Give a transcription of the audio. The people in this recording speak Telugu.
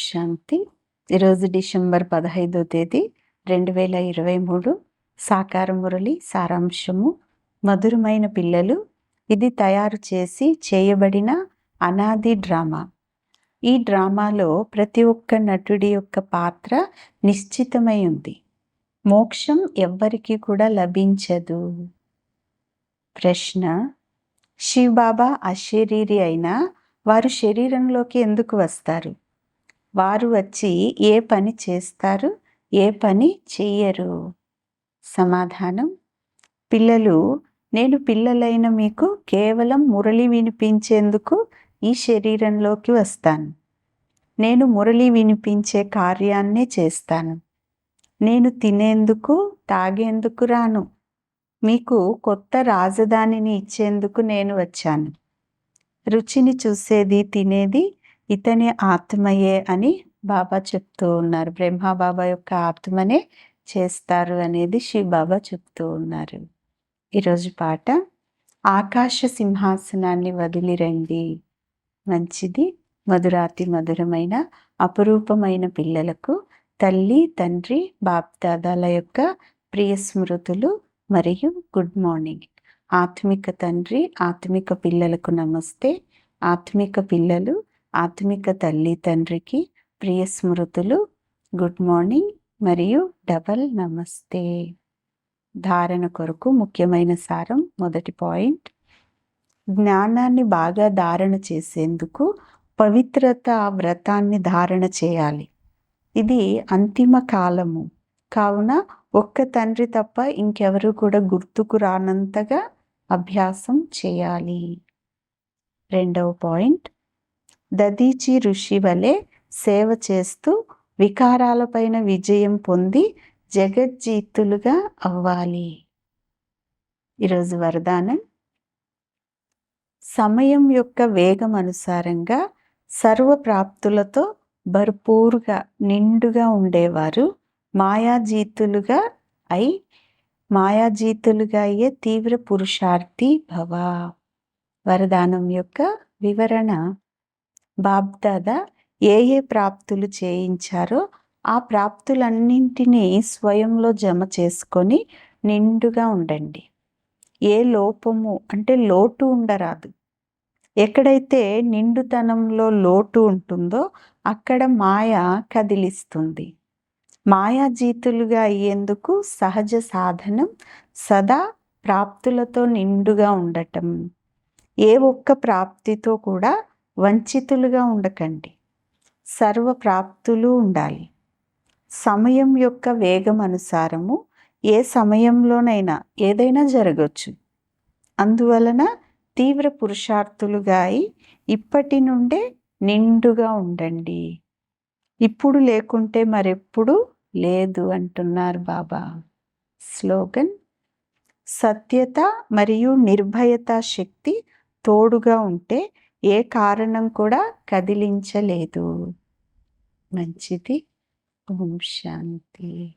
శాంతి. ఈరోజు డిసెంబర్ పదహైదో తేదీ రెండు వేల ఇరవై మూడు. సాకార మురళి సారాంశము. మధురమైన పిల్లలు ఇది తయారు చేసి చేయబడిన అనాది డ్రామా. ఈ డ్రామాలో ప్రతి ఒక్క నటుడి యొక్క పాత్ర నిశ్చితమై ఉంది. మోక్షం ఎవ్వరికీ కూడా లభించదు. ప్రశ్న శివబాబా అశరీరి అయినా వారు శరీరంలోకి ఎందుకు వస్తారు? వారు వచ్చి ఏ పని చేస్తారు ఏ పని చెయ్యరు? సమాధానం పిల్లలు నేను పిల్లలైన మీకు కేవలం మురళి వినిపించేందుకు ఈ శరీరంలోకి వస్తాను. నేను మురళి వినిపించే కార్యాన్నే చేస్తాను. నేను తినేందుకు తాగేందుకు రాను. మీకు కొత్త రాజధానిని ఇచ్చేందుకు నేను వచ్చాను. రుచిని చూసేది తినేది ఇతని ఆత్మయే అని బాబా చెప్తూ ఉన్నారు. బ్రహ్మ బాబా యొక్క ఆత్మనే చేస్తారు అనేది శివ బాబా చెప్తూ ఉన్నారు. ఈరోజు పాట ఆకాశ సింహాసనాన్ని వదిలిరండి మంచిది మధురాతి మధురమైన అపురూపమైన పిల్లలకు తల్లి తండ్రి బాప్దాదాల యొక్క ప్రియ స్మృతులు మరియు గుడ్ మార్నింగ్. ఆత్మిక తండ్రి ఆత్మిక పిల్లలకు నమస్తే. ఆత్మిక పిల్లలు ఆత్మిక తల్లి తండ్రికి ప్రియ స్మృతులు గుడ్ మార్నింగ్ మరియు డబల్ నమస్తే. ధారణ కొరకు ముఖ్యమైన సారం మొదటి పాయింట్. జ్ఞానాన్ని బాగా ధారణ చేసేందుకు పవిత్రత వ్రతాన్ని ధారణ చేయాలి. ఇది అంతిమ కాలము. కావున ఒక్క తండ్రి తప్ప ఇంకెవరు కూడా గుర్తుకు రానంతగా అభ్యాసం చేయాలి. రెండవ పాయింట్. దదీచి ఋషి వలె సేవ చేస్తూ వికారాలపైన విజయం పొంది జగజ్జీతులుగా అవ్వాలి. ఈరోజు వరదానం. సమయం యొక్క వేగం అనుసారంగా సర్వప్రాప్తులతో భర్పూరుగా నిండుగా ఉండేవారు మాయాజీతులుగా అయి మాయాజీతులుగా అయ్యే తీవ్ర పురుషార్థి భవ. వరదానం యొక్క వివరణ బాబ్దాదా ఏ ఏ ప్రాప్తులు చేయించారో ఆ ప్రాప్తులన్నింటినీ స్వయంలో జమ చేసుకొని నిండుగా ఉండండి. ఏ లోపము అంటే లోటు ఉండరాదు. ఎక్కడైతే నిండుతనంలో లోటు ఉంటుందో అక్కడ మాయ కదిలిస్తుంది. మాయాజీతులుగా అయ్యేందుకు సహజ సాధనం సదా ప్రాప్తులతో నిండుగా ఉండటం. ఏ ఒక్క ప్రాప్తితో కూడా వంచితులుగా ఉండకండి. సర్వ ప్రాప్తులు ఉండాలి. సమయం యొక్క వేగం అనుసారము ఏ సమయంలోనైనా ఏదైనా జరగవచ్చు అందువలన తీవ్ర పురుషార్థులుగా అయి ఇప్పటి నుండే నిండుగా ఉండండి. ఇప్పుడు లేకుంటే మరెప్పుడు లేదు అంటున్నారు బాబా. స్లోగన్ సత్యత మరియు నిర్భయత శక్తి తోడుగా ఉంటే ఏ కారణం కూడా కదిలించలేదు. మంచిది. ఓం శాంతి.